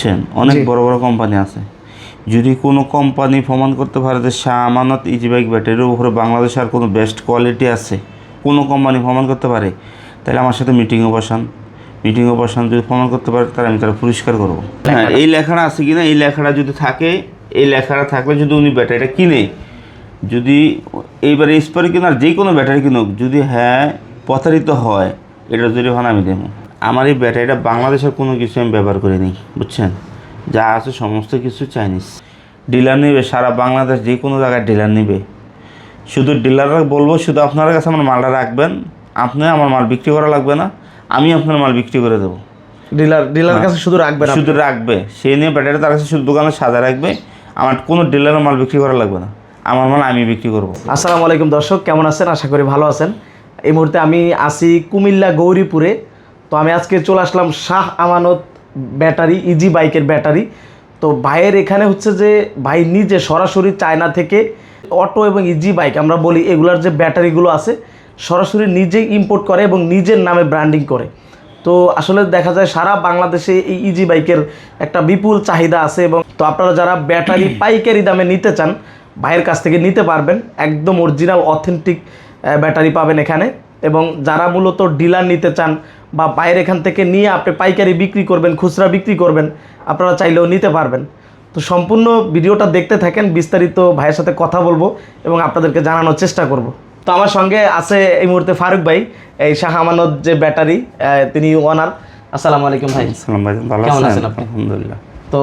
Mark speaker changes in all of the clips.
Speaker 1: বুঝছেন? অনেক বড় বড় কোম্পানি আছে। যদি কোনো কোম্পানি প্রমাণ করতে পারে যে শাহ আমানত ইজি বাইক ব্যাটারির উপরে বাংলাদেশে আর কোনো বেস্ট কোয়ালিটি আছে কোনো কোম্পানি প্রমাণ করতে পারে তাহলে আমার সাথে মিটিংয়ে বসান। মিটিংয়ে বসান যদি প্রমাণ করতে পারে তাহলে আমি তারা পুরস্কার করব। হ্যাঁ এই লেখাটা আছে কিনা এই লেখাটা যদি থাকে এই লেখাটা থাকলে যদি উনি ব্যাটারিটা কিনে যদি এইবারে স্পারে কিনার যে কোনো ব্যাটারি কিনুক যদি হ্যাঁ প্রতারিত হয় এটা যদি জরিমানা আমি দেবো। আমার এই ব্যাটারিটা বাংলাদেশের কোনো কিছু আমি ব্যবহার করিনি বুঝছেন? যা আছে সমস্ত কিছু চাইনিজ। ডিলার নেবে সারা বাংলাদেশ যে কোনো জায়গায় ডিলার নেবে। শুধু ডিলাররা বলব শুধু আপনার কাছে আমার মালটা রাখবেন আপনি আমার মাল বিক্রি করা লাগবে না আমি আপনার মাল বিক্রি করে দেবো।
Speaker 2: ডিলার ডিলার কাছে শুধু রাখবে।
Speaker 1: শুধু রাখবে। সেই নিয়ে ব্যাটারি তার কাছে শুধু দোকানে সাজা রাখবে আমার কোনো ডিলারের মাল বিক্রি করা লাগবে না। আমার মাল আমি বিক্রি করব।
Speaker 2: আসসালামু আলাইকুম দর্শক কেমন আছেন? আশা করি ভালো আছেন। এই মুহূর্তে আমি আসি কুমিল্লা গৌরীপুরে। তো আমি আজকে চলে আসলাম শাহ আমানত ব্যাটারি ইজি বাইকের ব্যাটারি। তো ভাইয়ের এখানে হচ্ছে যে ভাই নিজে সরাসরি চায়না থেকে অটো এবং ইজি বাইক আমরা বলি এগুলার যে ব্যাটারিগুলো আছে সরাসরি নিজেই ইম্পোর্ট করে এবং নিজের নামে ব্র্যান্ডিং করে। তো আসলে দেখা যায় সারা বাংলাদেশে এই ইজি বাইকের একটা বিপুল চাহিদা আছে এবং তো আপনারা যারা ব্যাটারি পাইকারি দামে নিতে চান ভাইয়ের কাছ থেকে নিতে পারবেন। একদম অরিজিনাল অথেন্টিক ব্যাটারি পাবেন এখানে। এবং যারা মূলত ডিলার নিতে চান বা বাইরে এখান থেকে নিয়ে আপনি পাইকারি বিক্রি করবেন খুচরা বিক্রি করবেন আপনারা চাইলেও নিতে পারবেন। তো সম্পূর্ণ ভিডিওটা দেখতে থাকেন বিস্তারিত ভাইয়ের সাথে কথা বলব এবং আপনাদেরকে জানানোর চেষ্টা করব। তো আমার সঙ্গে আছে এই মুহূর্তে ফারুক ভাই এই শাহ আমানত যে ব্যাটারি তিনি ওনার। আসসালামু আলাইকুম ভাই। কেমন
Speaker 1: আছেন?
Speaker 2: আছেন আপনি?
Speaker 1: আলহামদুলিল্লাহ।
Speaker 2: তো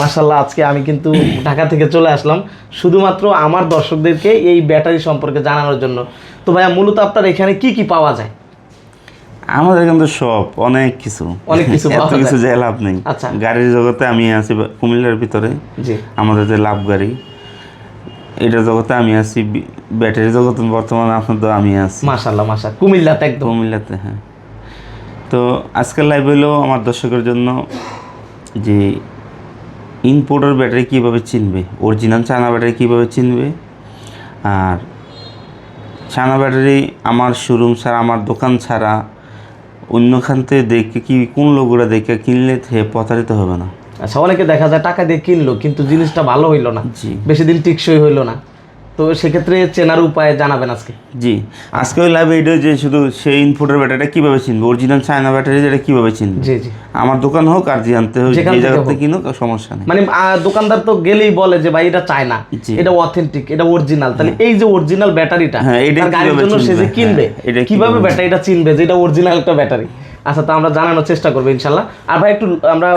Speaker 2: মাসাল্লাহ আজকে আমি কিন্তু ঢাকা থেকে চলে আসলাম শুধুমাত্র আমার দর্শকদেরকে এই ব্যাটারি সম্পর্কে জানানোর জন্য। তো ভাইয়া মূলত আপনার এখানে কি কি পাওয়া যায়?
Speaker 1: আমাদের কিন্তু সব অনেক কিছু।
Speaker 2: অনেক কিছু
Speaker 1: এত কিছু যে লাভ নেই।
Speaker 2: আচ্ছা।
Speaker 1: গাড়ির জগতে আমি আছি কুমিল্লার ভিতরে।
Speaker 2: জি।
Speaker 1: আমাদের যে লাভ গাড়ি এটার জগতে আমি আছি ব্যাটারি জগতে বর্তমানে আপনার তো আমি আছি।
Speaker 2: মাশাল্লাহ মাশা কুমিল্লাতে একদম।
Speaker 1: কুমিল্লাতে হ্যাঁ। তো আজকের লাইভ হলো আমার দর্শকের জন্য যে ইনপোর্টার ব্যাটারি কীভাবে চিনবে অরিজিনাল চায়না ব্যাটারি কীভাবে চিনবে আর চায়না ব্যাটারি আমার শোরুম ছাড়া আমার দোকান ছাড়া অন্যখান থেকে দেখে কি কোন লোকরা দেখে কিনলে প্রতারিত হবে না?
Speaker 2: আচ্ছা অনেকে দেখা যায় টাকা দিয়ে কিনলো কিন্তু জিনিসটা ভালো হইল না।
Speaker 1: জি।
Speaker 2: বেশি দিন টিকসই হইল না। তো সেক্ষেত্রে চেনার উপায় জানাবেন আজকে।
Speaker 1: জি আজকে ওই লাইভ এটা যে শুধু সেই ইনপুটের ব্যাটারিটা কীভাবে চিনবে? অরিজিনাল চায়না ব্যাটারি যেটা কীভাবে চিনবে?
Speaker 2: জি জি।
Speaker 1: আমার দোকান হোক আর যে আনতে হোক যে জায়গাতে। কিনুক সমস্যা নেই।
Speaker 2: মানে দোকানদার তো গেলেই বলে যে ভাই এটা চায় না এটা অথেন্টিক এটা অরিজিনাল তাহলে এই যে অরিজিনাল ব্যাটারিটা
Speaker 1: হ্যাঁ, এটা
Speaker 2: গাড়ির জন্য সে যে কিনবে
Speaker 1: হ্যাঁ, এটা
Speaker 2: কীভাবে? ব্যাটারিটা চিনবে যে এটা অরিজিনাল একটা ব্যাটারি আচ্ছা তো আমরা জানানোর চেষ্টা করব ইনশাল্লাহ। আর ভাই একটু আমরা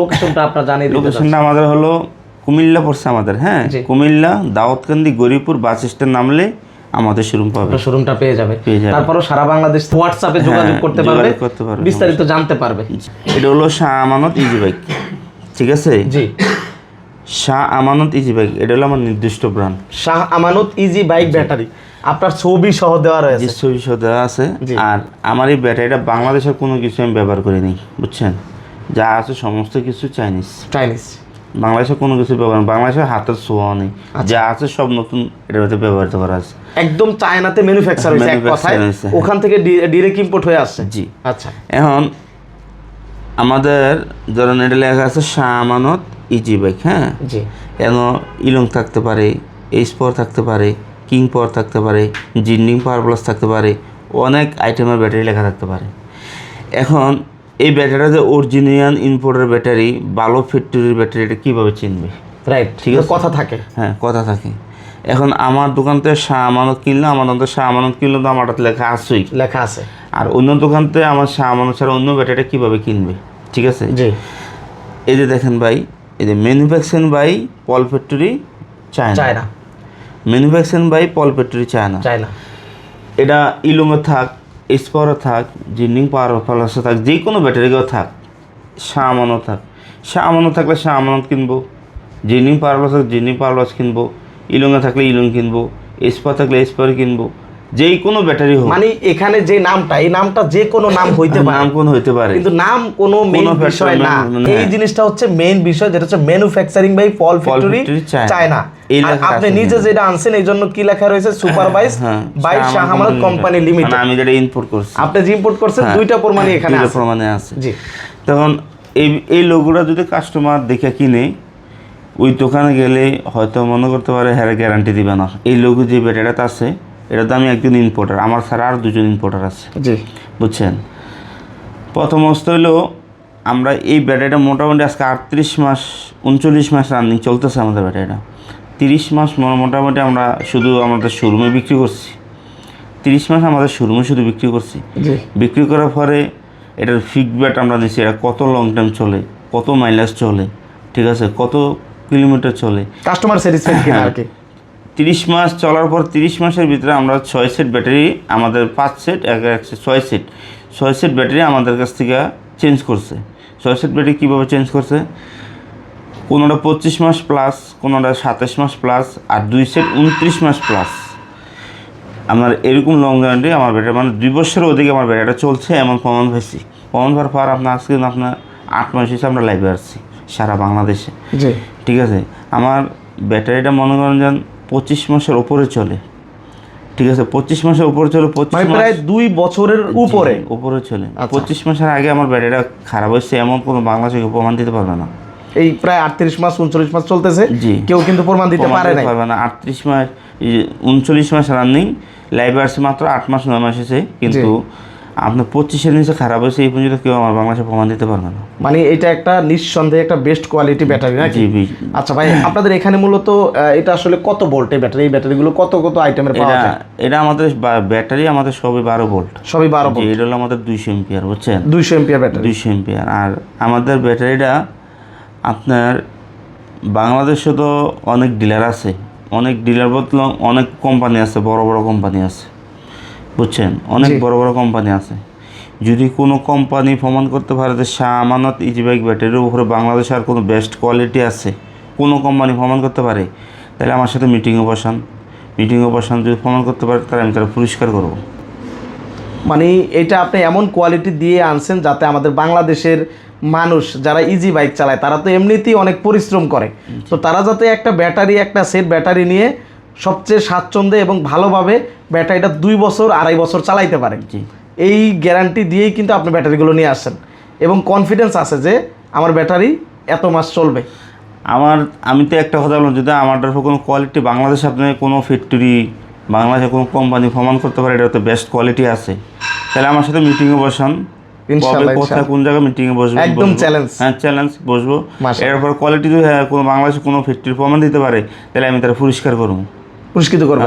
Speaker 2: লোকেশনটা আপনার জানিয়ে
Speaker 1: লোকেশনটা আমাদের হলো কুমিল্লা পড়ছে আমাদের হ্যাঁ? কুমিল্লা দাউদকান্দি গরিপুর বাস স্ট্যান্ড নামলে আমাদের শোরুম পাবে।
Speaker 2: শোরুমটা পেয়ে যাবে। তারপরও সারা বাংলাদেশ হোয়াটসঅ্যাপে যোগাযোগ করতে পারবে।
Speaker 1: করতে পারবে,
Speaker 2: বিস্তারিত জানতে পারবে।
Speaker 1: এটা হলো শাহ আমানত ইজি বাইক ঠিক আছে?
Speaker 2: জি।
Speaker 1: শাহ আমানত ইজি বাইক এটা হলো আমার নির্দিষ্ট brand
Speaker 2: Shah Amanat easy bike battery আপনার ছবি সহ দেওয়া রয়েছে।
Speaker 1: ছবি সহ দেওয়া আছে। আর আমার এই ব্যাটারিটা বাংলাদেশের কোনো কিছু আমি ব্যবহার করিনি বুঝছেন? যা আছে সমস্ত কিছু চাইনিজ
Speaker 2: চাইনিজ
Speaker 1: বাংলাদেশে কোনো কিছু ব্যবহার বাংলাদেশে হাতের ছোঁয়া নেই।
Speaker 2: আচ্ছা।
Speaker 1: যা আছে সব নতুন এটার মধ্যে ব্যবহৃত করা আছে।
Speaker 2: একদম চায়নাতে ম্যানুফ্যাকচার হয়েছে এক কথায়। ওখান থেকে ডিরেক্ট ইম্পোর্ট হয়ে আসছে।
Speaker 1: জি।
Speaker 2: আচ্ছা।
Speaker 1: এখন আমাদের ধরেন এটা লেখা আছে শাহ আমানত ইজি বাইক হ্যাঁ?
Speaker 2: জি।
Speaker 1: এন ইলং থাকতে পারে এইচ পাওয়ার থাকতে পারে কিং পাওয়ার থাকতে পারে জিন্ডিং পাওয়ার প্লাস থাকতে পারে অনেক আইটেমের ব্যাটারি লেখা থাকতে পারে। এখন এই ব্যাটারিটা যে অরিজিনাল ইম্পোর্টের ব্যাটারি ভালো ফ্যাক্টরির ব্যাটারি এটা কীভাবে চিনবে?
Speaker 2: রাইট
Speaker 1: ঠিক আছে।
Speaker 2: কথা থাকে।
Speaker 1: হ্যাঁ কথা থাকে। এখন আমার দোকান থেকে শাহ আমানত কিনলে আমার দোকান থেকে শাহ আমানত কিনলে তো আমার হাতে লেখা আসুই
Speaker 2: লেখা আছে।
Speaker 1: আর অন্য দোকান থেকে আমার শাহ আমানত ছাড়া অন্য ব্যাটারিটা কীভাবে কিনবে? ঠিক আছে?
Speaker 2: জি।
Speaker 1: এই যে দেখেন ভাই এই যে manufacturing by Paul factory China
Speaker 2: China
Speaker 1: manufacturing by Paul factory China
Speaker 2: China
Speaker 1: এটা ইলুমে থাক স্পারও থাক জিন্ডিং পাওয়ার প্লাসও থাক যে কোনো ব্যাটারিকেও থাক আমানত থাক। আমানত থাকলে শাহ আমানত কিনবো জিন্ডিং পাওয়ার প্লাস থাকলে জিন্ডিং পাওয়ার প্লাস কিনবো ইলুঙে থাকলে ইলুং কিনবো স্পার থাকলে স্পার কিনবো যেই কোনো ব্যাটারি হোক।
Speaker 2: মানে এখানে যে নামটা এই নামটা যে কোনো নাম হইতে পারে।
Speaker 1: নাম কোন হইতে পারে।
Speaker 2: কিন্তু নাম কোনো মেইন বিষয় না। এই
Speaker 1: হ্যাঁ।
Speaker 2: জিনিসটা হচ্ছে মেইন বিষয় যেটা হচ্ছে manufacturing by fall factory
Speaker 1: China.
Speaker 2: আপনি নিজে যেটা আনছেন এই জন্য কি লেখা রয়েছে? সুপারভাইজ
Speaker 1: হ্যাঁ
Speaker 2: বাই কোম্পানি লিমিটেড
Speaker 1: আমি যেটা ইম্পোর্ট করছি।
Speaker 2: আপনি যে ইম্পোর্ট করছেন
Speaker 1: হ্যাঁ,
Speaker 2: দুইটা প্রমাণই এখানে আছে।
Speaker 1: প্রমাণে আছে।
Speaker 2: জি।
Speaker 1: তখন এই এই লোগোটা যদি কাস্টমার দেখে কিনে ওই দোকানে গেলে হয়তো মনে করতে পারে হ্যাঁ গ্যারান্টি দিবে না। এই লোগো যে ব্যাটারিটা আছে এটা তো আমি একজন ইম্পোর্টার আমার ছাড়া আর দুজন ইম্পোর্টার আছে।
Speaker 2: জি।
Speaker 1: বুঝছেন? প্রথম অবস্থা হলো আমরা এই ব্যাটারিটা মোটামুটি আজকে আটত্রিশ মাস উনচল্লিশ মাস রানিং চলতেছে আমাদের ব্যাটারিটা তিরিশ মাস মোটামুটি আমরা শুধু আমাদের শোরুমে বিক্রি করছি। তিরিশ মাস আমাদের শোরুমে শুধু বিক্রি করছি। বিক্রি করার পরে এটার ফিডব্যাক আমরা নিচ্ছি এটা কত লং টাইম চলে কত মাইলেজ চলে ঠিক আছে কত কিলোমিটার চলে।
Speaker 2: কাস্টমার স্যাটিসফাইড কিনা আর কি
Speaker 1: তিরিশ মাস চলার পর তিরিশ মাসের ভিতরে আমরা ছয় সেট ব্যাটারি আমাদের পাঁচ সেট এক এক set, ছয় সেট ছয় সেট ব্যাটারি আমাদের কাছ থেকে চেঞ্জ করছে। ছয় সেট ব্যাটারি কীভাবে চেঞ্জ করছে? কোনোটা পঁচিশ মাস প্লাস কোনোটা সাতাশ মাস প্লাস আর দুই সেট উনত্রিশ মাস প্লাস আমার এরকম লং গ্যারান্টি আমার ব্যাটারি মানে দুই বছরের ওদিকে আমার ব্যাটারিটা চলছে এমন প্রমাণ হয়েছি। প্রমাণ হওয়ার পর আপনার আজকে আপনার আট মাস হিসেবে আমরা লাইভে আসছি সারা বাংলাদেশে। ঠিক আছে? আমার ব্যাটারিটা মনে করেন যেন পঁচিশ মাসের উপরে চলে। ঠিক আছে? পঁচিশ মাসের উপরে চলে পঁচিশ
Speaker 2: মানে প্রায় দুই বছরের উপরে।
Speaker 1: উপরে চলে।
Speaker 2: আচ্ছা।
Speaker 1: পঁচিশ মাসের আগে আমার ব্যাটারিটা খারাপ হয়েছে এমন কোনো বাংলাদেশে প্রমাণ দিতে পারবে না।
Speaker 2: এই প্রায় আটত্রিশ মাস উনচল্লিশ মাস চলতেছে। কেউ কিন্তু প্রমাণ দিতে পারে নাই।
Speaker 1: পারবে না। আটত্রিশ মাস উনচল্লিশ মাস রানিং লাইভ আসছে মাত্র আট মাস নয় মাস এসে। কিন্তু আপনার পঁচিশের নিচে খারাপ হয়েছে এই পর্যন্ত কেউ আমার বাংলাদেশে প্রমাণ দিতে পারবে না।
Speaker 2: মানে এটা একটা নিঃসন্দেহে একটা বেস্ট কোয়ালিটি ব্যাটারি নাকি?
Speaker 1: জি
Speaker 2: আচ্ছা ভাই আপনাদের এখানে মূলত এটা আসলে কত ভোল্টের ব্যাটারি এই ব্যাটারিগুলো কত কত আইটেমের পাওয়া
Speaker 1: এটা
Speaker 2: যায়?
Speaker 1: এটা আমাদের ব্যাটারি আমাদের সবই বারো ভোল্ট
Speaker 2: সবই বারো
Speaker 1: জি এটা হলো আমাদের দুইশো এম্পিয়ার বুঝছেন?
Speaker 2: দুইশো এমপিআর ব্যাটারি
Speaker 1: দুইশো এম্পিয়ার আর আমাদের ব্যাটারিটা আপনার বাংলাদেশে তো অনেক ডিলার আছে অনেক ডিলার বলতে অনেক কোম্পানি আছে বড় বড় কোম্পানি আছে বুঝছেন? অনেক বড় বড় কোম্পানি আছে। যদি কোনো কোম্পানি প্রমাণ করতে পারে যে শাহ আমানত ইজিবাইক ব্যাটারির উপরে বাংলাদেশে আর কোনো বেস্ট কোয়ালিটি আছে কোনো কোম্পানি প্রমাণ করতে পারে তাহলে আমার সাথে মিটিংয়ে বসান। মিটিংয়ে বসান যদি প্রমাণ করতে পারে তাহলে আমি তারা পরিষ্কার করব।
Speaker 2: মানে এটা আপনি এমন কোয়ালিটি দিয়ে আনছেন যাতে আমাদের বাংলাদেশের মানুষ যারা ইজি বাইক চালায় তারা তো এমনিতেই অনেক পরিশ্রম করে। তো তারা যাতে একটা ব্যাটারি একটা সেট ব্যাটারি নিয়ে সবচেয়ে স্বাচ্ছন্দ্যে এবং ভালোভাবে ব্যাটারিটা দুই বছর আড়াই বছর চালাইতে পারেন
Speaker 1: কি
Speaker 2: এই গ্যারান্টি দিয়েই কিন্তু আপনি ব্যাটারিগুলো নিয়ে আসেন এবং কনফিডেন্স আছে যে আমার ব্যাটারি এত মাস চলবে।
Speaker 1: আমার আমি তো একটা কথা বললাম যদি আমার কোনো কোয়ালিটি বাংলাদেশে আপনি কোনো ফ্যাক্টরি বাংলাদেশে কোনো কোম্পানি প্রমাণ করতে পারে এটা তো বেস্ট কোয়ালিটি আছে। তাহলে আমার সাথে মিটিংয়ে বসান।
Speaker 2: ইনশাআল্লাহ,
Speaker 1: কোথায়? কোন জায়গায় মিটিংয়ে বসবো?
Speaker 2: একদম
Speaker 1: বসবো। হ্যাঁ চ্যালেঞ্জ বসবো। এরপর কোয়ালিটি যদি কোনো বাংলাদেশে কোনো ফ্যাক্টরি প্রমাণ দিতে পারে তাহলে আমি তারা পরিষ্কার করব।
Speaker 2: পুরস্কৃত করব?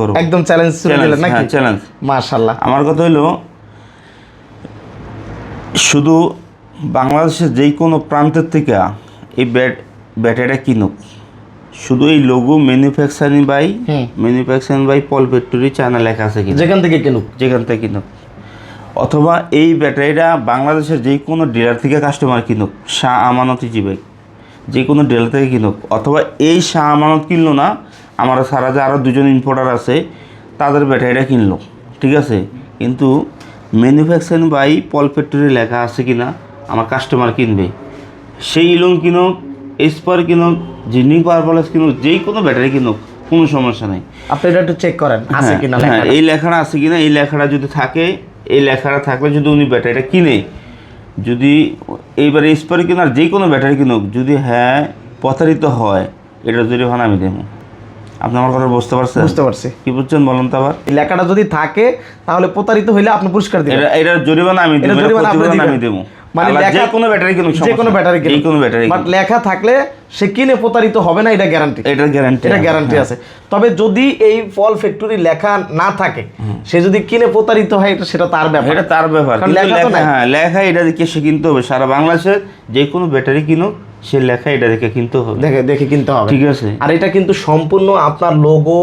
Speaker 1: করব।
Speaker 2: একদম চ্যালেঞ্জ শুরু দিলেন নাকি?
Speaker 1: চ্যালেঞ্জ
Speaker 2: মাশাল্লাহ
Speaker 1: আমার কথা হলো শুধু বাংলাদেশের যেই কোনো প্রান্তের থেকে এই ব্যাট ব্যাটারিটা কিনুক। শুধু এই logo manufacturing by. Manufacturing by Paul factory China লেখা আছে
Speaker 2: যেখান থেকে কিনুক।
Speaker 1: যেখান থেকে কিনুক। অথবা এই ব্যাটারিটা বাংলাদেশের যে কোনো ডিলার থেকে কাস্টমার কিনুক শাহ আমানতই জিবে যে কোনো ডিলার থেকে কিনুক অথবা এই শাহ আমানত কিনলো না আমার সারা যে আরও দুজন ইম্পোর্টার আছে তাদের ব্যাটারিটা কিনলো ঠিক আছে? কিন্তু ম্যানুফ্যাকচারিং বাই পল ফ্যাক্টরি লেখা আছে কি না আমার কাস্টমার কিনবে। সেই ইলং কিনুক এসপার কিনুক জিনি পাওয়ার প্লাস কিনুক যেই কোনো ব্যাটারি কিনুক কোনো সমস্যা নেই।
Speaker 2: আপনি এটা একটু চেক করেন আছে
Speaker 1: হ্যাঁ,
Speaker 2: কিনা
Speaker 1: হ্যাঁ, এই লেখাটা আছে কিনা এই লেখাটা যদি থাকে এই লেখাটা থাকলে যদি উনি ব্যাটারিটা কিনে যদি এইবারে স্পারি কিনে আর যে কোনো ব্যাটারি কিনুক যদি হ্যাঁ প্রতারিত হয় এটা জরিমানা আমি দেবো। আপনি আমার কথা বুঝতে পারছেন?
Speaker 2: বুঝতে পারছি।
Speaker 1: কি বুঝছেন বলুন তো আবার?
Speaker 2: এই লেখাটা যদি থাকে তাহলে প্রতারিত হইলে আপনি পুরস্কার দিবেন।
Speaker 1: এটা এটা জরিমানা আমি দেবো আমি দেবো।
Speaker 2: মানে লেখা-
Speaker 1: কোনো ব্যাটারি কিনুক
Speaker 2: যে কোনো ব্যাটারি
Speaker 1: যে কোনো ব্যাটারি
Speaker 2: বাট লেখা থাকলে সে কিনে প্রতারিত হবে না এটা গ্যারান্টি
Speaker 1: এটার গ্যারান্টি
Speaker 2: এটা গ্যারান্টি আছে। তবে যদি এই ফল ফ্যাক্টরি লেখা না থাকে সে যদি কিনে প্রতারিত হয় এটা সেটা তার ব্যাপার।
Speaker 1: এটা তার ব্যাপার। হ্যাঁ লেখা এটা দেখে সে কিনতে হবে। সারা বাংলাদেশের যে কোনো ব্যাটারি কিনুক সে লেখা এটা দেখে কিনতে হবে।
Speaker 2: দেখে দেখে কিনতে হবে।
Speaker 1: ঠিক আছে।
Speaker 2: আর এটা কিন্তু সম্পূর্ণ আপনার লোগো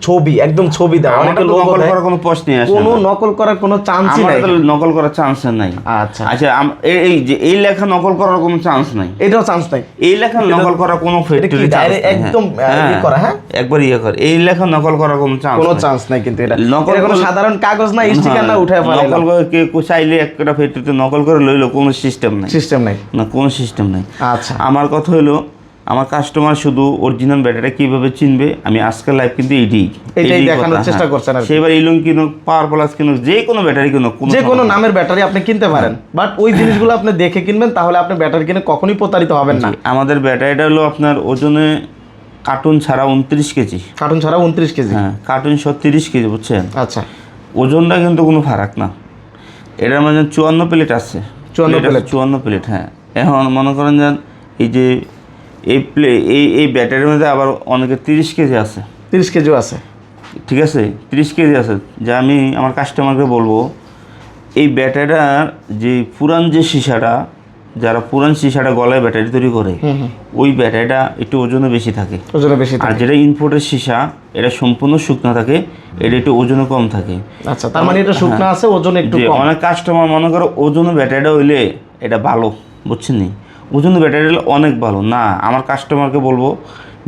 Speaker 2: ছবি একদম ছবি
Speaker 1: আমার
Speaker 2: অনেকে লোগো
Speaker 1: নকল করার কোনো প্রশ্নই আসে
Speaker 2: কোনো নকল করার কোনো চান্সই
Speaker 1: আমার
Speaker 2: নাই।
Speaker 1: তো নকল করার চান্স নাই।
Speaker 2: আচ্ছা।
Speaker 1: আচ্ছা এই- যে এই লেখা নকল করার কোনো চান্স নাই।
Speaker 2: এটাও চান্স নাই।
Speaker 1: এই লেখা নকল করার কোনো ফ্যাক্টরি
Speaker 2: direct একদম, আহ, ইয়ে করা, হ্যাঁ?
Speaker 1: একবার ইয়ে করে। এই লেখা নকল করার কোনো চান্স
Speaker 2: কোনো চান্স নাই কিন্তু এটা।
Speaker 1: নকল
Speaker 2: কোনো সাধারণ কাগজ না স্টিকার না উঠায়
Speaker 1: নকল করে কে চাইলে একটা ফ্যাক্টরিতে নকল করে লইলো কোনো সিস্টেম নাই।
Speaker 2: সিস্টেম নাই।
Speaker 1: না কোনো সিস্টেম নাই।
Speaker 2: আচ্ছা।
Speaker 1: আমার কথা হলো আমার কাস্টমার শুধু অরিজিনাল ব্যাটারিটা কীভাবে চিনবে আমি আজকের লাইভ কিন্তু এইটি
Speaker 2: এটাই দেখানোর চেষ্টা করছেন আর।
Speaker 1: সেবার ইলুম কিনুক পাওয়ার প্লাস কিনুক যে কোনো ব্যাটারি কিনুক কোনো
Speaker 2: যে কোনো নামের ব্যাটারি আপনি কিনতে পারেন। বাট ওই জিনিসগুলো আপনি দেখে কিনবেন তাহলে আপনি ব্যাটারি কিনে কখনোই প্রতারিত হবেন না।
Speaker 1: আমাদের ব্যাটারিটা হলো আপনার ওজনে কার্টুন ছাড়া উনত্রিশ কেজি।
Speaker 2: কার্টুন ছাড়া উনত্রিশ কেজি।
Speaker 1: হ্যাঁ কার্টুন সহ তিরিশ কেজি বুঝছেন?
Speaker 2: আচ্ছা।
Speaker 1: ওজনটা কিন্তু কোনো ফারাক না। এটার মাঝে চুয়ান্ন প্লেট আছে।
Speaker 2: 54 প্লেট।
Speaker 1: চুয়ান্ন প্লেট হ্যাঁ। এখন মনে করেন যে এই যে এই প্লে এই এই ব্যাটারির মধ্যে আবার অনেকে তিরিশ কেজি আছে।
Speaker 2: তিরিশ কেজিও আছে।
Speaker 1: ঠিক আছে? তিরিশ কেজি আছে। যা আমি আমার কাস্টমারকে বলব এই ব্যাটারিটার যে পুরান যে সীসাটা যারা পুরান সীসাটা গলায় ব্যাটারি তৈরি করে ওই ব্যাটারিটা একটু ওজনে বেশি থাকে।
Speaker 2: ওজনে বেশি
Speaker 1: আর যেটা ইনপোর্টের সীসা এটা সম্পূর্ণ শুকনো থাকে এটা একটু ওজনে কম থাকে।
Speaker 2: আচ্ছা তার মানে এটা শুকনো আছে ওজন একটু
Speaker 1: অনেক কাস্টমার মনে করো ওজনে ব্যাটারিটা হইলে এটা ভালো বুঝছেন নি? ওজনে ব্যাটারি হলে অনেক ভালো। না আমার কাস্টমারকে বলব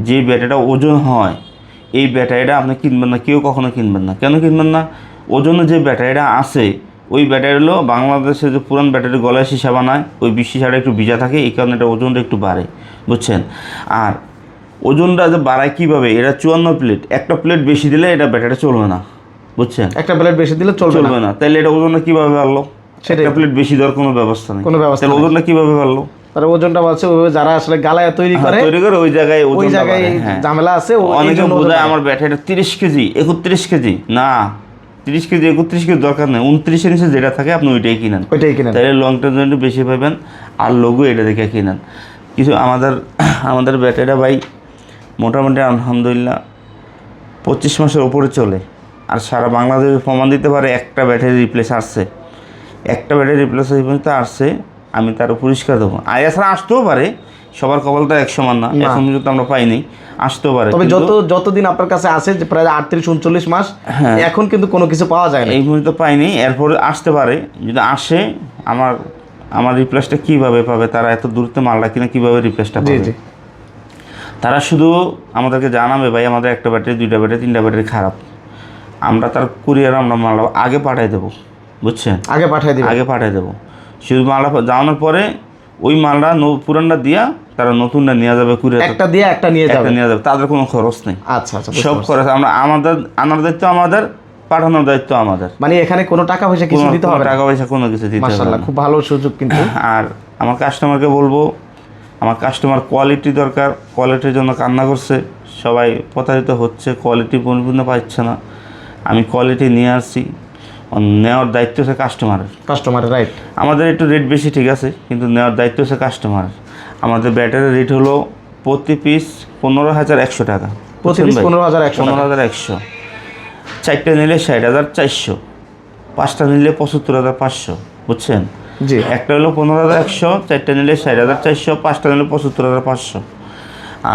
Speaker 1: যে ব্যাটারিটা ওজন হয় এই ব্যাটারিটা আপনি কিনবেন না কেউ কখনো কিনবেন না। কেন কিনবেন না? ওজনে যে ব্যাটারিটা আছে ওই ব্যাটারি হলো বাংলাদেশে যে পুরান ব্যাটারি গলায় সীসা বানায় ওই বিশ সীসাটা একটু ভিজা থাকে এই কারণে এটা ওজনটা একটু বাড়ে বুঝছেন? আর ওজনটা যে বাড়ায় কীভাবে? এটা চুয়ান্ন প্লেট একটা প্লেট বেশি দিলে এটা ব্যাটারি চলবে না বুঝছেন?
Speaker 2: একটা প্লেট বেশি দিলে চলবে না।
Speaker 1: চলবে না। তাহলে এটা ওজনটা কীভাবে বাড়লো? সেটা প্লেট বেশি দেওয়ার কোনো ব্যবস্থা নেই।
Speaker 2: কোনো ব্যবস্থা
Speaker 1: ওজনটা কীভাবে বাড়লো?
Speaker 2: তার ওজনটা বলছে ওইভাবে যারা আসলে গালায় তৈরি করে
Speaker 1: তৈরি করে ওই জায়গায়
Speaker 2: ওই জায়গায়
Speaker 1: হ্যাঁ।
Speaker 2: ঝামেলা আছে
Speaker 1: অনেকে বোঝায় আমার ব্যাটারিটা তিরিশ কেজি একত্রিশ কেজি না তিরিশ কেজি একত্রিশ কেজি দরকার নেই উনত্রিশের নিচে যেটা থাকে আপনি ওইটাই কিনেন।
Speaker 2: ওইটাই কিনেন।
Speaker 1: তাহলে লং টার্ম জন্য বেশি পাবেন আর লঘু এটা দেখে কিনেন। কিছু আমাদের আমাদের ব্যাটারিটা ভাই মোটামুটি আলহামদুলিল্লাহ পঁচিশ মাসের ওপরে চলে। আর সারা বাংলাদেশে প্রমাণ দিতে পারে একটা ব্যাটারি রিপ্লেস আসছে। একটা ব্যাটারি রিপ্লেস পর্যন্ত আসছে। আমি তার পুরস্কার দেবো আর এছাড়া আসতেও পারে সবার কপাল তো এক সমান না। এখন পর্যন্ত আমরা পাইনি আসতেও পারে
Speaker 2: তবে যত যতদিন আপনার কাছে আসে যে প্রায় আটত্রিশ উনচল্লিশ মাস
Speaker 1: হ্যাঁ।
Speaker 2: এখন কিন্তু কোনো কিছু পাওয়া যায় না।
Speaker 1: এই মুহূর্তে পাইনি এরপরে আসতে পারে যদি আসে আমার আমার রিপ্লেসটা কীভাবে পাবে তারা এত দূরত্বে মালটা কিনে কীভাবে রিপ্লেসটা পাবে? তারা শুধু আমাদেরকে জানাবে ভাই আমাদের একটা ব্যাটারি দুইটা ব্যাটারি তিনটা ব্যাটারি খারাপ। আমরা তার কুরিয়ার আমরা মালটা আগে পাঠিয়ে দেবো বুঝছেন?
Speaker 2: আগে পাঠিয়ে দিবেন।
Speaker 1: আগে পাঠিয়ে দেবো। শুধু মালটা জানানোর পরে ওই মালটা পুরানটা দিয়া তারা নতুনটা নিয়ে যাবে কুরিয়ার
Speaker 2: একটা দিয়ে একটা নিয়ে যাবে?
Speaker 1: একটা নিয়ে যাবে তাদের কোনো খরচ নেই।
Speaker 2: আচ্ছা আচ্ছা
Speaker 1: সব খরচ আমরা আমাদের আনার দায়িত্ব আমাদের পাঠানোর দায়িত্ব আমাদের।
Speaker 2: মানে এখানে কোনো টাকা পয়সা কিছু দিতে হবে
Speaker 1: টাকা পয়সা কোনো কিছু দিতে হবে
Speaker 2: খুব ভালো সুযোগ কিন্তু।
Speaker 1: আর আমার কাস্টমারকে বলব আমার কাস্টমার কোয়ালিটি দরকার কোয়ালিটির জন্য কান্না করছে। সবাই প্রতারিত হচ্ছে কোয়ালিটি পরিপূর্ণ পাচ্ছে না। আমি কোয়ালিটি নিয়ে আসছি। নেওয়ার দায়িত্ব হচ্ছে কাস্টমারের
Speaker 2: কাস্টমার রাইট
Speaker 1: আমাদের একটু রেট বেশি ঠিক আছে কিন্তু নেওয়ার দায়িত্ব হচ্ছে কাস্টমারের আমাদের ব্যাটারির রেট হলো প্রতি পিস পনেরো হাজার একশো টাকা।
Speaker 2: প্রতি পিস পনেরো হাজার একশো
Speaker 1: পনেরো হাজার একশো। চারটে নিলে ষাট হাজার চারশো। পাঁচটা নিলে পঁচাত্তর হাজার পাঁচশো বুঝছেন?
Speaker 2: জি।
Speaker 1: একটা হলো পনেরো হাজার একশো চারটা নিলে ষাট হাজার চারশো পাঁচটা নিলে পঁচাত্তর হাজার পাঁচশো।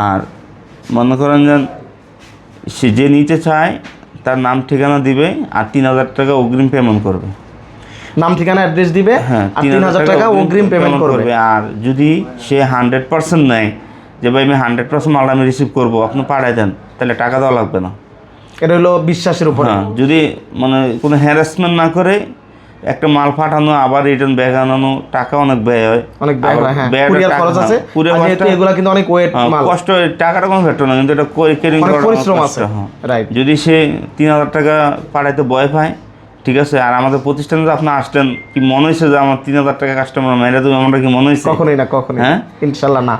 Speaker 1: আর মনে করেন যে সে যে নিতে চায় তার নাম ঠিকানা দিবে আর তিন হাজার টাকা অগ্রিম পেমেন্ট করবে।
Speaker 2: নাম ঠিকানা অ্যাড্রেস দিবে
Speaker 1: হ্যাঁ
Speaker 2: আর তিন হাজার টাকা অগ্রিম পেমেন্ট করবে।
Speaker 1: আর যদি সে হান্ড্রেড পার্সেন্ট নেয় যে ভাই আমি হান্ড্রেড পার্সেন্ট মাল আমি রিসিভ করব আপনি পাঠাই দেন তাহলে টাকা দেওয়া লাগবে না।
Speaker 2: এটা হলো বিশ্বাসের উপর।
Speaker 1: হ্যাঁ যদি মানে কোনো হ্যারাসমেন্ট না করে একটা মাল পাঠানো আবার রিটার্ন ব্যাগ আনানো টাকা অনেক ব্যয় হয়।
Speaker 2: অনেক ব্যয় হয় হ্যাঁ। কুরিয়ার খরচ
Speaker 1: হ্যাঁ,
Speaker 2: আছে আর যেহেতু এগুলা কিন্তু অনেক ওয়েট
Speaker 1: হ্যাঁ,
Speaker 2: মাল।
Speaker 1: কষ্ট টাকাটা কোনো ফ্যাক্টর না কিন্তু এটা করা
Speaker 2: পরিশ্রম আছে।
Speaker 1: হ্যাঁ।
Speaker 2: রাইট
Speaker 1: যদি সে তিন হাজার টাকা পাঠাইতে ভয় পায় ঠিক আছে আর আমাদের প্রতিষ্ঠানে যে আপনি আসলেন কি মনে হয়েছে যে আমার তিন হাজার টাকা কাস্টমার মেরে দেবে আমরা কি মনে হয়েছে?
Speaker 2: কখনোই না কখনোই
Speaker 1: হ্যাঁ?
Speaker 2: ইনশাল্লাহ না।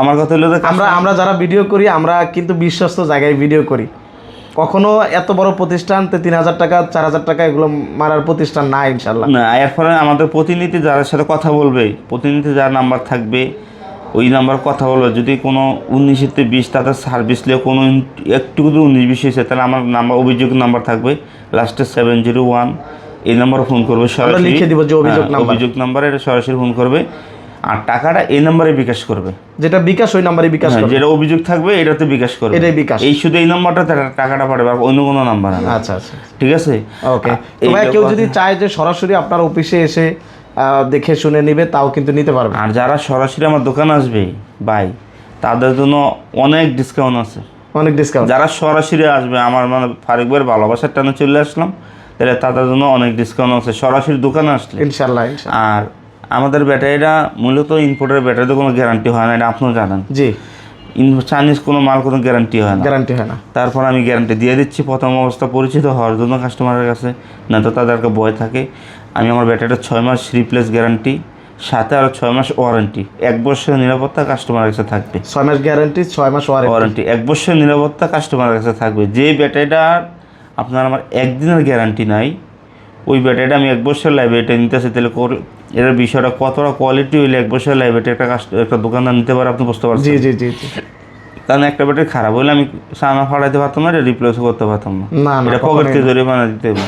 Speaker 1: আমার কথা হলো
Speaker 2: আমরা আমরা যারা ভিডিও করি আমরা কিন্তু বিশ্বস্ত জায়গায় ভিডিও করি। কখনো এত বড় প্রতিষ্ঠান তিন হাজার টাকা চার হাজার টাকা এগুলো মারার প্রতিষ্ঠান না ইনশাল্লাহ
Speaker 1: না এর ফলে আমাদের প্রতিনিধি যার সাথে কথা বলবে প্রতিনিধি যার নাম্বার থাকবে ওই নাম্বার কথা বলবে। যদি কোনো উনিশেতে বিশ তাদের সার্ভিস নিয়ে কোনো একটু যদি উনিশ বিশ হয়েছে তাহলে আমার নাম্বার অভিযোগ নাম্বার থাকবে। লাস্টে সেভেন জিরো ওয়ান এই নাম্বারে ফোন করবে সরাসরি
Speaker 2: লিখে দিব যে অভিযোগ
Speaker 1: হ্যাঁ,
Speaker 2: নাম্বার।
Speaker 1: অভিযোগ নাম্বারে এটা সরাসরি ফোন করবে। আর টাকাটা এই নাম্বারে বিকাশ করবে।
Speaker 2: যেটা বিকাশ ওই নাম্বারে বিকাশ
Speaker 1: হ্যাঁ,
Speaker 2: করবে।
Speaker 1: যেটা অভিযোগ থাকবে এটাতে বিকাশ করবে।
Speaker 2: এটাই বিকাশ।
Speaker 1: এই শুধু এই নাম্বারটা টাকাটা পাঠাবে আর অন্য কোনো নাম্বার না।
Speaker 2: আচ্ছা আচ্ছা
Speaker 1: ঠিক আছে?
Speaker 2: ওকে। ভাই কেউ যদি চায় যে সরাসরি আপনার অফিসে এসে দেখে শুনে নিবে তাও কিন্তু নিতে পারবে।
Speaker 1: আর যারা সরাসরি আমার দোকান আসবে ভাই তাদের জন্য অনেক ডিসকাউন্ট আছে।
Speaker 2: অনেক ডিসকাউন্ট
Speaker 1: যারা সরাসরি আসবে আমার মানে ফারুক ভাইয়ের ভালোবাসার টানে চলে আসলাম তাহলে তাদের জন্য অনেক ডিসকাউন্ট আছে। সরাসরি দোকানে আসলে।
Speaker 2: ইনশাল্লাহ।
Speaker 1: আর আমাদের ব্যাটারিটা মূলত ইনপুটের ব্যাটারিতে কোনো গ্যারান্টি হয় না এটা আপনিও জানেন।
Speaker 2: জি।
Speaker 1: চাইনিজ কোনো মাল কোনো গ্যারান্টি হয় না।
Speaker 2: গ্যারান্টি হয় না।
Speaker 1: তারপর আমি গ্যারান্টি দিয়ে দিচ্ছি প্রথম অবস্থা পরিচিত হওয়ার জন্য কাস্টমারের কাছে না তো তাদেরকে ভয় থাকে। আমি আমার ব্যাটারিটা ছয় মাস রিপ্লেস গ্যারান্টি সাথে আরও ছয় মাস ওয়ারেন্টি এক বছরের নিরাপত্তা কাস্টমারের কাছে থাকবে।
Speaker 2: ছয় মাস গ্যারান্টি ছয় মাস ওয়ারেন্টি
Speaker 1: ওয়ারেন্টি এক বছরের নিরাপত্তা কাস্টমারের কাছে থাকবে। যে ব্যাটারিটার আপনার আমার একদিনের গ্যারান্টি নাই ওই ব্যাটারিটা আমি এক বছর লাইব্রেরিটা নিতেছি তাহলে করে এর বিষয়টা কতটা কোয়ালিটি হইলে এক বছর লাইব্রেরি একটা কাস্ট একটা দোকানদার নিতে পারে আপনি বুঝতে পারছেন?
Speaker 2: জি জি জি
Speaker 1: কারণ একটা ব্যাটারি খারাপ হলে আমি সামনে ফাটাইতে পারতাম না এটা রিপ্লেসও করতে পারতাম না। এটা পকেট থেকে জরিমানা দিতে হবে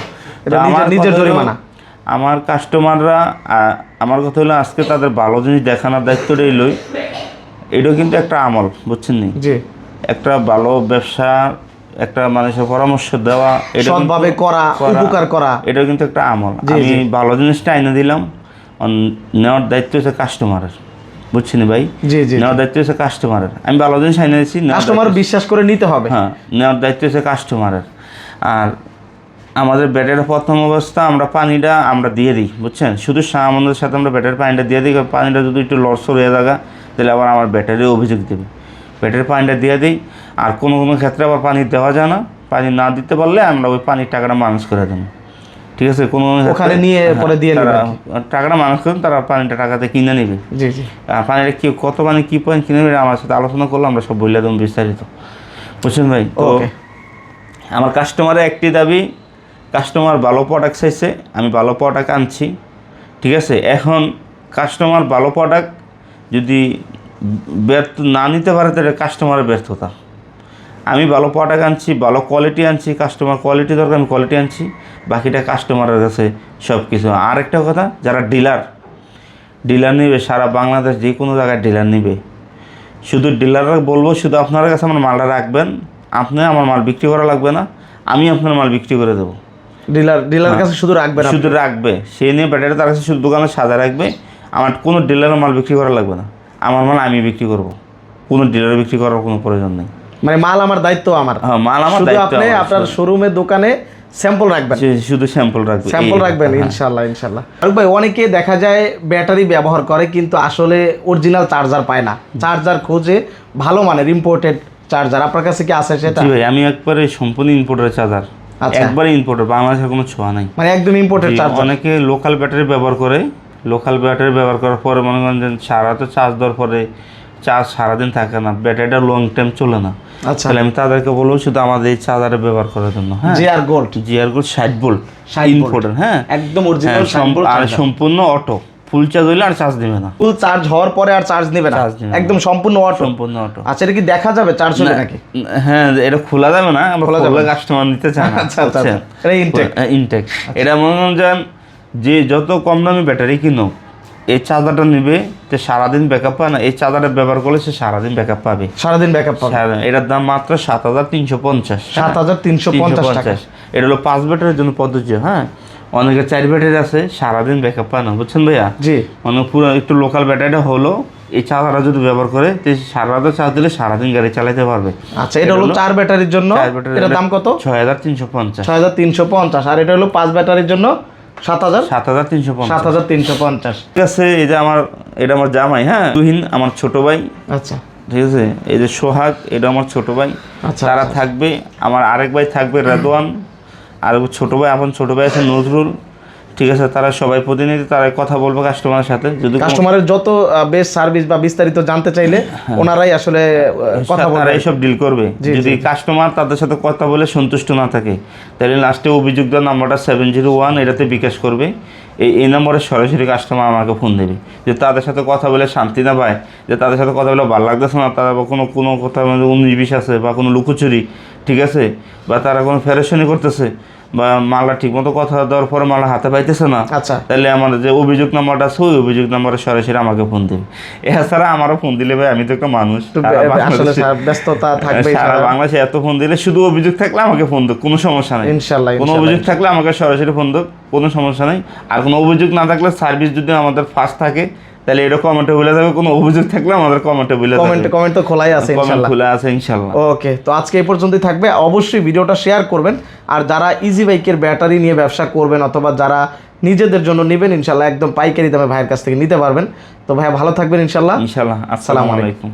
Speaker 2: এটা
Speaker 1: আমার
Speaker 2: নিজের জরিমানা।
Speaker 1: আমার কাস্টমাররা আমার কথা হলো আজকে তাদের ভালো জিনিস দেখানোর দায়িত্বটাই লই। এটাও কিন্তু একটা আমল বুঝছেন নি?
Speaker 2: জি।
Speaker 1: একটা ভালো ব্যবসা একটা মানুষের পরামর্শ দেওয়া এটা
Speaker 2: সৎভাবে করা উপকার করা।
Speaker 1: এটাও কিন্তু একটা আমল। আমি ভালো জিনিসটা এনে দিলাম। নেওয়ার দায়িত্ব হচ্ছে কাস্টমারের বুঝছেন ভাই?
Speaker 2: জি জি
Speaker 1: নেওয়ার দায়িত্ব হচ্ছে কাস্টমারের আমি ভালো জিনিস এনে দিচ্ছি নেওয়ার
Speaker 2: কাস্টমার বিশ্বাস করে নিতে হবে।
Speaker 1: হ্যাঁ নেওয়ার দায়িত্ব হচ্ছে কাস্টমারের আর আমাদের ব্যাটের প্রথম অবস্থা আমরা পানিটা আমরা দিয়ে দিই বুঝছেন? শুধু আমাদের সাথে আমরা ব্যাটের পানিটা দিয়ে দিই পানিটা যদি একটু লড়সর হয়ে থাকা তাহলে আবার আমার ব্যাটারি অভিযোগ দেবে। ব্যাটের পানিটা দিয়ে দিই আর কোনো কোনো ক্ষেত্রে আবার পানি দেওয়া যায় না। পানি না দিতে পারলে আমরা ওই পানির টাকাটা মানুষ করে দেবো। ঠিক আছে? কোনো
Speaker 2: ওখানে নিয়ে
Speaker 1: হ্যাঁ,
Speaker 2: পরে দিয়ে
Speaker 1: তারা
Speaker 2: নেবে।
Speaker 1: টাকাটা মানুষ করেন তারা পানিটা টাকাতে কিনে নেবে।
Speaker 2: জি জি।
Speaker 1: পানিটা কি কত পানি কী পয়েন্ট কিনে নেবে আমার সাথে আলোচনা করলে আমরা সব বললে দেবো বিস্তারিত। বুঝছেন ভাই? তো আমার কাস্টমারের একটি দাবি কাস্টমার ভালো প্রোডাক্ট চাইছে আমি ভালো প্রোডাক্ট আনছি ঠিক আছে? এখন কাস্টমার ভালো প্রোডাক্ট যদি ব্যর্থ না নিতে পারে তাহলে কাস্টমারের ব্যর্থতা। আমি ভালো প্রোডাক্ট আনছি ভালো কোয়ালিটি আনছি কাস্টমার কোয়ালিটি দরকার আমি কোয়ালিটি আনছি বাকিটা কাস্টমারের কাছে সব কিছু আরেকটা কথা যারা ডিলার ডিলার নেবে সারা বাংলাদেশ যে কোনো জায়গায় ডিলার নেবে। শুধু ডিলাররা বলব শুধু আপনার কাছে আমার মালটা রাখবেন আপনি আমার মাল বিক্রি করা লাগবে না আমি আপনার মাল বিক্রি করে দেবো।
Speaker 2: ডিলার ডিলার কাছে শুধু রাখবে।
Speaker 1: শুধু রাখবে। সে নিয়ে ব্যাটারি তার কাছে শুধু দোকানে সাজা রাখবে আমার কোনো ডিলারের মাল বিক্রি করা লাগবে না। আমার মাল আমি বিক্রি করব। কোনো ডিলার বিক্রি করার কোনো প্রয়োজন নেই।
Speaker 2: মানে মাল আমার দায়িত্ব আমার।
Speaker 1: হ্যাঁ মাল আমার
Speaker 2: শুধু
Speaker 1: দায়িত্ব
Speaker 2: আপনি আপনার শোরুমে দোকানে স্যাম্পল রাখবেন।
Speaker 1: শুধু স্যাম্পল রাখবে
Speaker 2: স্যাম্পল রাখবেন। ইনশাল্লাহ ইনশাল্লাহ। ফারুক ভাই অনেকে দেখা যায় ব্যাটারি ব্যবহার করে কিন্তু আসলে অরিজিনাল চার্জার পায় না। চার্জার খোঁজে ভালো মানের ইম্পোর্টেড চার্জার আপনার কাছে কি আছে সেটা?
Speaker 1: জি ভাই আমি একবারে সম্পূর্ণ ইম্পোর্টের চার্জার
Speaker 2: আচ্ছা।
Speaker 1: একবারে ইম্পোর্টার বাংলাদেশের কোনো ছোঁয়া নাই।
Speaker 2: মানে একদম ইম্পোর্টেড চার্জার
Speaker 1: অনেকে লোকাল ব্যাটারি ব্যবহার করে লোকাল ব্যাটারি ব্যবহার করার পরে মনে করেন সারা তো চার্জ দেওয়ার পরে চার্জ সারাদিন থাকে না ব্যাটারিটা লং টাইম চলে না।
Speaker 2: আচ্ছা।
Speaker 1: তাহলে আমি তাদেরকে বলব শুধু আমাদের এই চার্জারে ব্যবহার করার জন্য হ্যাঁ।
Speaker 2: G R gold
Speaker 1: GR good ষাট ভোল্ট
Speaker 2: 60
Speaker 1: হ্যাঁ।
Speaker 2: একদম
Speaker 1: হ্যাঁ,
Speaker 2: অরিজিনাল
Speaker 1: সম্প- আর সম্পূর্ণ অটো ফুল চার্জ হইলে আর চার্জ দেবে না।
Speaker 2: ফুল চার্জ হওয়ার পরে আর চার্জ নেবে না? একদম সম্পূর্ণ অটো
Speaker 1: সম্পূর্ণ অটো
Speaker 2: আচ্ছা এটা কি দেখা যাবে চার্জ হলে নাকি?
Speaker 1: হ্যাঁ এটা খোলা যাবে না
Speaker 2: খোলা যাবে
Speaker 1: কাস্টমার নিতে চাই না
Speaker 2: আচ্ছা, আচ্ছা, আচ্ছা। এটা intake।
Speaker 1: ইনটেক এটা মনে যান যে যত কম দামি ব্যাটারি কিনো এই চার্জারটা নিবে তো সারাদিন ব্যাকআপ পায় না এই চার্জারটা ব্যবহার করলে সে সারাদিন ব্যাকআপ পাবে।
Speaker 2: সারাদিন ব্যাকআপ পাবে।
Speaker 1: এটার দাম মাত্র সাত হাজার তিনশো পঞ্চাশ।
Speaker 2: সাত হাজার তিনশো পঞ্চাশ
Speaker 1: এটা হলো পাঁচ ব্যাটারির জন্য পদ্ধতি হ্যাঁ? অনেকে চার ব্যাটারি আছে সারাদিন ব্যাকআপ পায় না বুঝছেন ভাইয়া?
Speaker 2: জি।
Speaker 1: মানে পুরো একটু লোকাল ব্যাটারিটা হলো এই চার্জারটা যদি ব্যবহার করে তো সারা রাত চার্জ দিলে সারাদিন গাড়ি চালাতে পারবে।
Speaker 2: আচ্ছা এটা হলো চার ব্যাটারির জন্য। এটার দাম কত?
Speaker 1: ছয় হাজার তিনশো পঞ্চাশ।
Speaker 2: ছয় হাজার তিনশো পঞ্চাশ। আর এটা হলো পাঁচ ব্যাটারির জন্য সাত হাজার?
Speaker 1: সাত হাজার তিনশো
Speaker 2: সাত হাজার তিনশো পঞ্চাশ।
Speaker 1: ঠিক আছে এই যে আমার এটা আমার জামাই হ্যাঁ? তুহিন আমার ছোট ভাই।
Speaker 2: আচ্ছা।
Speaker 1: ঠিক আছে? এই যে সোহাগ এটা আমার ছোট ভাই।
Speaker 2: আচ্ছা,
Speaker 1: তারা থাকবে আমার আরেক ভাই থাকবে রেদওয়ান। আর ছোট ভাই এখন ছোট ভাই আছে নজরুল। ঠিক আছে তারা সবাই প্রতিনিধি তারা কথা বলবে কাস্টমারের সাথে। যদি
Speaker 2: কাস্টমারের যত বেস্ট সার্ভিস বা বিস্তারিত জানতে চাইলে ওনারাই আসলে কথা বলবে।
Speaker 1: এইসব ডিল করবে। যদি কাস্টমার তাদের সাথে কথা বলে সন্তুষ্ট না থাকে তাহলে লাস্টে অভিযোগ দেওয়ার নাম্বারটা সেভেন জিরো ওয়ান এটাতে বিকাশ করবে। এই এই নম্বরে সরাসরি কাস্টমার আমাকে ফোন দেবে। যে তাদের সাথে কথা বলে শান্তি না পায় যে তাদের সাথে কথা বলে ভালো লাগতেছে না তারা বা কোনো কোনো কথা মানে উনিশ বিশ আছে বা কোনো লুকোচুরি ঠিক আছে? বা তারা কোনো ফেরেশনি করতেছে বা মালটা ঠিকমতো কথা দেওয়ার পরে মালটা হাতে পাইতেছে না
Speaker 2: আচ্ছা।
Speaker 1: তাহলে আমার যে অভিযোগ নাম্বারটা আছে ওই অভিযোগ নাম্বারে সরাসরি আমাকে ফোন দেবে। এছাড়া আমারও ফোন দিলে ভাই আমি তো একটা মানুষ।
Speaker 2: ব্যস্ততা থাকবে
Speaker 1: সারা বাংলাদেশে এত ফোন দিলে শুধু অভিযোগ থাকলে আমাকে ফোন দেব কোনো সমস্যা নেই।
Speaker 2: ইনশাল্লাহ
Speaker 1: কোনো অভিযোগ থাকলে আমাকে সরাসরি ফোন দেব কোনো সমস্যা নেই। আর কোনো অভিযোগ না থাকলে সার্ভিস যদি আমাদের ফাস্ট থাকে তাহলে এটা কমেন্টে বলে যাবে কোনো অভিযোগ থাকলে আমাদের কমেন্টে বলে
Speaker 2: কমেন্ট কমেন্ট তো খোলাই আছে ইনশাআল্লাহ
Speaker 1: খোলা আছে ইনশাআল্লাহ
Speaker 2: ওকে তো আজকে এই পর্যন্তই থাকবে। অবশ্যই ভিডিওটা শেয়ার করবেন। আর যারা ইজি বাইকের ব্যাটারি নিয়ে ব্যবসা করবেন অথবা যারা নিজেদের জন্য নেবেন ইনশাআল্লাহ একদম পাইকারি দামে ভাইয়ের কাছ থেকে নিতে পারবেন। তো ভাইয়া ভালো থাকবেন ইনশাআল্লাহ
Speaker 1: ইনশাআল্লাহ আসসালামু আলাইকুম।